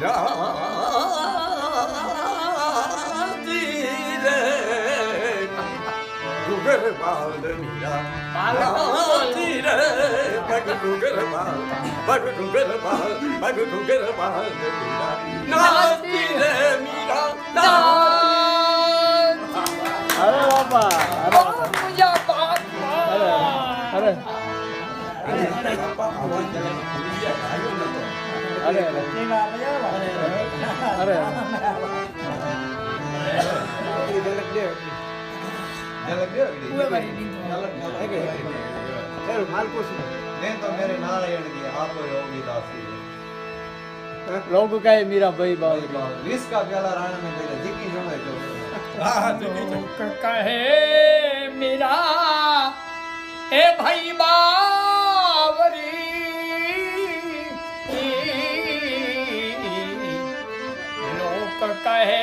No. lugar mal de mirar. Tira, vai para o lugar mal, vai para o lugar mal, vai para o lugar mal de mirar. Não tira mirar, não. Olha lá, pá. Olha lá, pá. Olha lá. Olha lá. Olha lá. Olha lá. લોગ કાય મીરા ભાઈ બાવ વીસ કા પ્યાલા રાણા ને પહેલા જીકી જણાય તો હા જીકી કહે મીરા એ ભાઈ બાવરી લોક કહે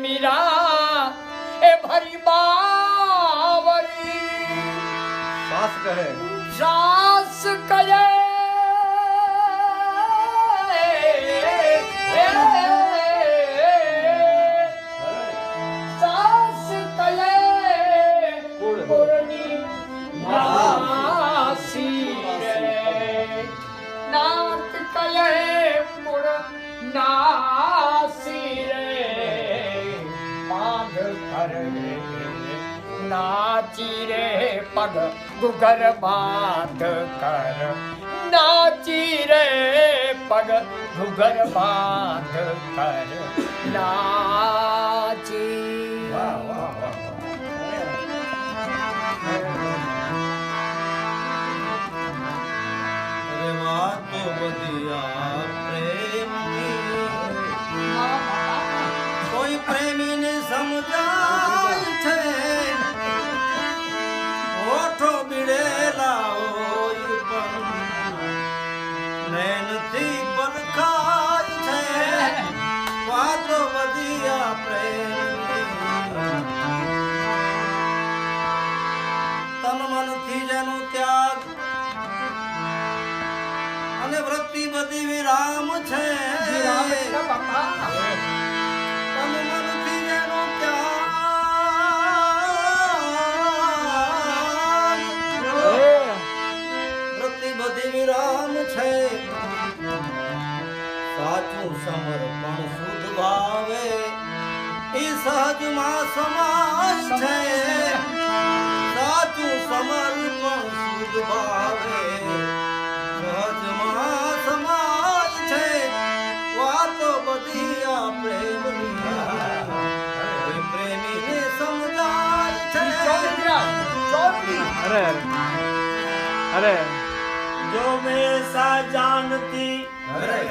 મીરા એ ભાઈ બા રાસ કહે રાસ કહે નાચી રે પગ ગુગર બાંધ કર નાચી રે પગ ઘુઘર બાંધ કર નાચી પ્રેમની મનથી જેનું ત્યાગ અને વૃત્તિ બધી વિરામ છે. તન મનથી જેનો ત્યાગ વિરામ છે. સાચું સમર્પણ શુદ્ધ ભાવે. એ સહજમાં સમાન છે. સાચું સમર્પણ સુધ ભાવે. સહજમાં સમાન છે. વાત બધી આપણે પ્રેમીને સમજાય છે. અરે અરે. જો મેં સા જાનતી અરે.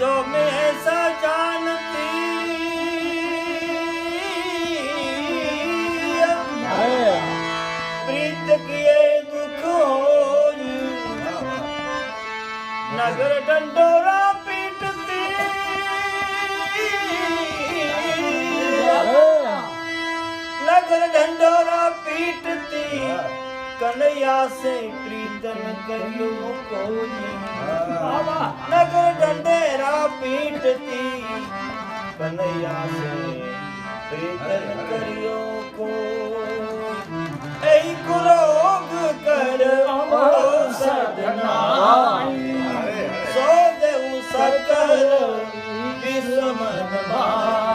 જો મેં સા જાનતી डंडोरा पीटती कन्हैया से प्रीतन करियो कोई नगर डंडेरा पीटती कन्हैया से प्रीतन करियो को ऐ कुरोग कर सदना सो देऊ सकल विस्मन भाई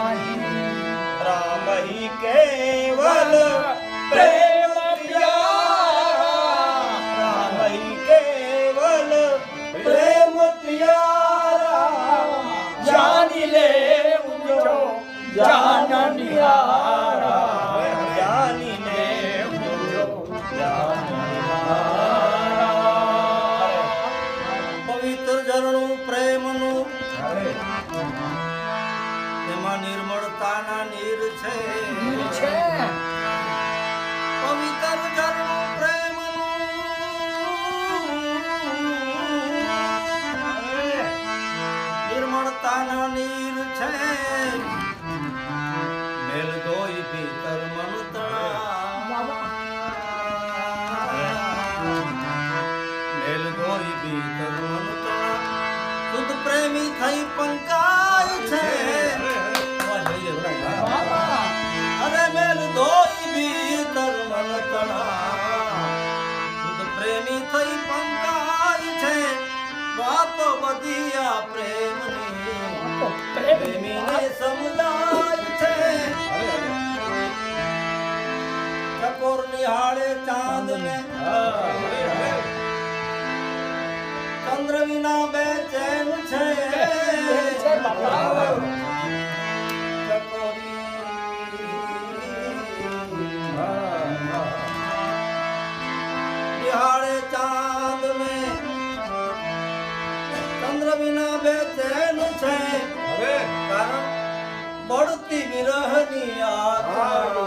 વધ્યા પ્રેમની પ્રેમીને સમજાય છે. ચકોર નિહાળે ચાંદ ને ચંદ્ર વિના બે Ah.